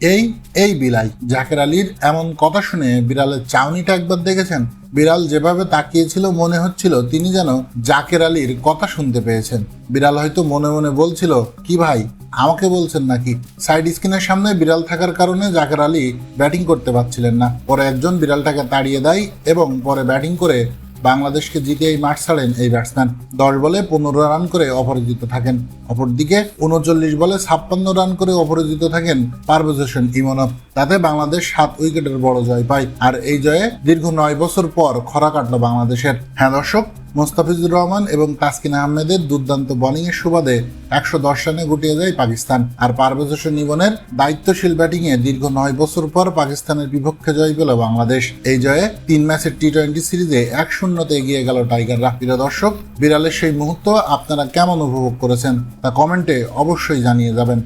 এই এই বিলাই জাকের আলীর এমন কথা শুনে বিড়ালের চাউনিটা একবার দেখেছেন? বিড়াল যেভাবে তাকিয়েছিল, মনে হচ্ছিল তিনি যেন জাকের আলীর কথা শুনতে পেয়েছেন। বিড়াল হয়তো মনে মনে বলছিল, কি ভাই, আমাকে বলছেন নাকি? সাইড স্ক্রিনের সামনে বিড়াল থাকার কারণে জাকের আলী ব্যাটিং করতে পারছিলেন না। পরে একজন বিড়ালটাকে তাড়িয়ে দেয় এবং পরে ব্যাটিং করে বাংলাদেশকে জিতে এই মাঠ ছাড়েন এই ব্যাটসম্যান। দশ বলে পনেরো রান করে অপরাজিত থাকেন। অপরদিকে উনচল্লিশ বলে ছাপ্পান্ন রান করে অপরাজিত থাকেন পারভেজ হোসেন ইমনব। তাতে বাংলাদেশ সাত উইকেটের বড় জয় পায়। আর এই জয়ে দীর্ঘ নয় বছর পর খরা কাটল বাংলাদেশের। হ্যাঁ দর্শক মোস্তাফিজুর রহমান এবং তাসকিন আহমেদের দুর্দান্ত বোলিং এর সুবাদে একশো দশ রানে গুটিয়ে যায় পাকিস্তান। আর পারভেজ হোসেন ইমনের দায়িত্বশীল ব্যাটিং এ দীর্ঘ নয় বছর পর পাকিস্তানের বিপক্ষে জয় পেল বাংলাদেশ। এই জয়ে তিন ম্যাচের টি টোয়েন্টি সিরিজে এক শূন্যতে এগিয়ে গেল টাইগাররা প্রিয় দর্শক, বিড়ালের সেই মুহূর্ত আপনারা কেমন উপভোগ করেছেন তা কমেন্টে অবশ্যই জানিয়ে যাবেন।